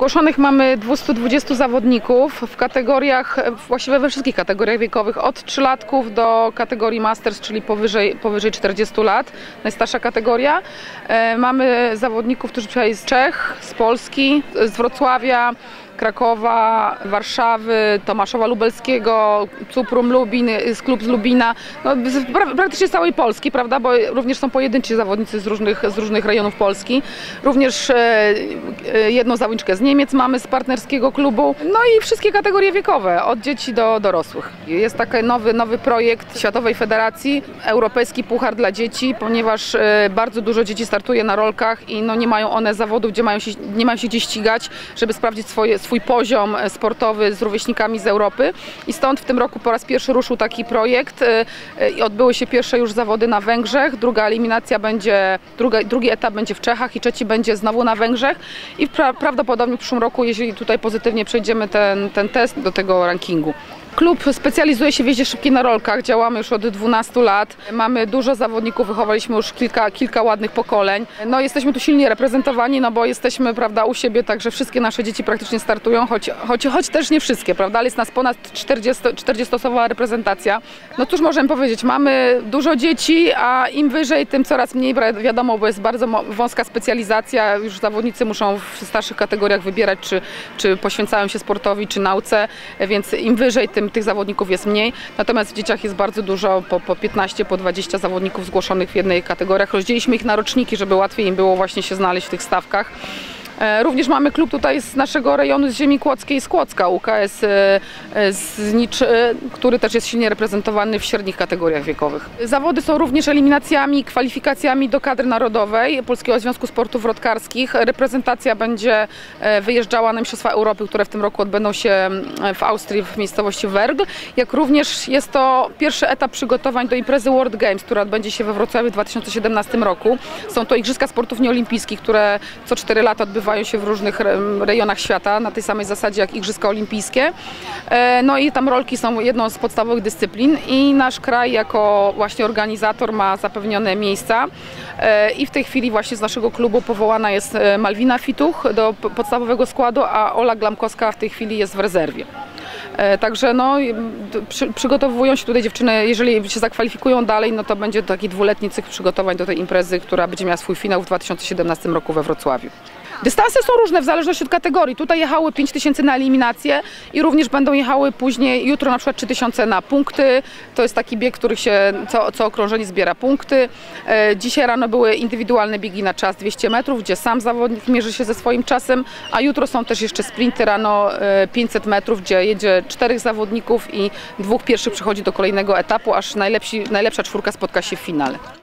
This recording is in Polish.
Zgłoszonych mamy 220 zawodników w kategoriach, właściwie we wszystkich kategoriach wiekowych, od 3-latków do kategorii Masters, czyli powyżej, powyżej 40 lat, najstarsza kategoria. E, Mamy zawodników, którzy przyjechali z Czech, z Polski, z Wrocławia, Krakowa, Warszawy, Tomaszowa Lubelskiego, Cuprum Lubin, z klub z Lubina, no, praktycznie z całej Polski, prawda, bo również są pojedynczy zawodnicy z różnych, z różnych rejonów Polski. Również e, e, jedną zawodniczkę z Niemiec mamy z partnerskiego klubu, no i wszystkie kategorie wiekowe, od dzieci do dorosłych. Jest taki nowy, nowy projekt Światowej Federacji, Europejski Puchar dla Dzieci, ponieważ e, bardzo dużo dzieci startuje na rolkach i no, nie mają one zawodów, gdzie mają się, nie mają się gdzie ścigać, żeby sprawdzić swoje, swój poziom sportowy z rówieśnikami z Europy. I stąd w tym roku po raz pierwszy ruszył taki projekt e, e, i odbyły się pierwsze już zawody na Węgrzech, druga eliminacja będzie, druga, drugi etap będzie w Czechach i trzeci będzie znowu na Węgrzech i pra, prawdopodobnie w przyszłym roku, jeżeli tutaj pozytywnie przejdziemy ten, ten test do tego rankingu. Klub specjalizuje się w jeździe szybkiej na rolkach, działamy już od 12 lat. Mamy dużo zawodników, wychowaliśmy już kilka, kilka ładnych pokoleń. No jesteśmy tu silnie reprezentowani, no bo jesteśmy, prawda, u siebie, także wszystkie nasze dzieci praktycznie startują, choć, choć, choć też nie wszystkie, prawda, ale jest nas ponad 40, 40-osobowa reprezentacja. No cóż możemy powiedzieć, mamy dużo dzieci, a im wyżej, tym coraz mniej wi- wiadomo, bo jest bardzo wąska specjalizacja, już zawodnicy muszą w starszych kategoriach wybierać, czy, czy poświęcają się sportowi, czy nauce, więc im wyżej, tym tych zawodników jest mniej. Natomiast w dzieciach jest bardzo dużo, po, po 15, po 20 zawodników zgłoszonych w jednej kategoriach. Rozdzieliliśmy ich na roczniki, żeby łatwiej im było właśnie się znaleźć w tych stawkach. E, Również mamy klub tutaj z naszego rejonu z ziemi kłodzkiej, z Kłodzka, UKS e, e, z Nicz, który też jest silnie reprezentowany w średnich kategoriach wiekowych. Zawody są również eliminacjami, kwalifikacjami do kadry narodowej Polskiego Związku Sportów Wrotkarskich. Reprezentacja będzie wyjeżdżała na Mistrzostwa Europy, które w tym roku odbędą się w Austrii w miejscowości Wergl, jak również jest to pierwszy etap przygotowań do imprezy World Games, która odbędzie się we Wrocławiu w 2017 roku. Są to Igrzyska Sportów Nieolimpijskich, które co 4 lata odbywają się w różnych re- rejonach świata na tej samej zasadzie jak Igrzyska Olimpijskie. E, No i tam rolki są jedną z podstawowych dyscyplin i nasz kraj jako właśnie organizator ma zapewnione miejsca E, i w tej chwili właśnie z naszego klubu powołana jest e, Malwina Fituch do podstawowego składu, a Ola Glamkowska w tej chwili jest w rezerwie. Także no, przy, przygotowują się tutaj dziewczyny, jeżeli się zakwalifikują dalej, no to będzie taki dwuletni cykl przygotowań do tej imprezy, która będzie miała swój finał w 2017 roku we Wrocławiu. Dystanse są różne w zależności od kategorii. Tutaj jechały 5000 na eliminację i również będą jechały później, jutro na przykład 3000 na punkty. To jest taki bieg, który się co, co okrążenie zbiera punkty. E, Dzisiaj rano były indywidualne biegi na czas 200 metrów, gdzie sam zawodnik mierzy się ze swoim czasem, a jutro są też jeszcze sprinty rano e, 500 metrów, gdzie jedzie czterech zawodników i dwóch pierwszych przechodzi do kolejnego etapu, aż najlepsi, najlepsza czwórka spotka się w finale.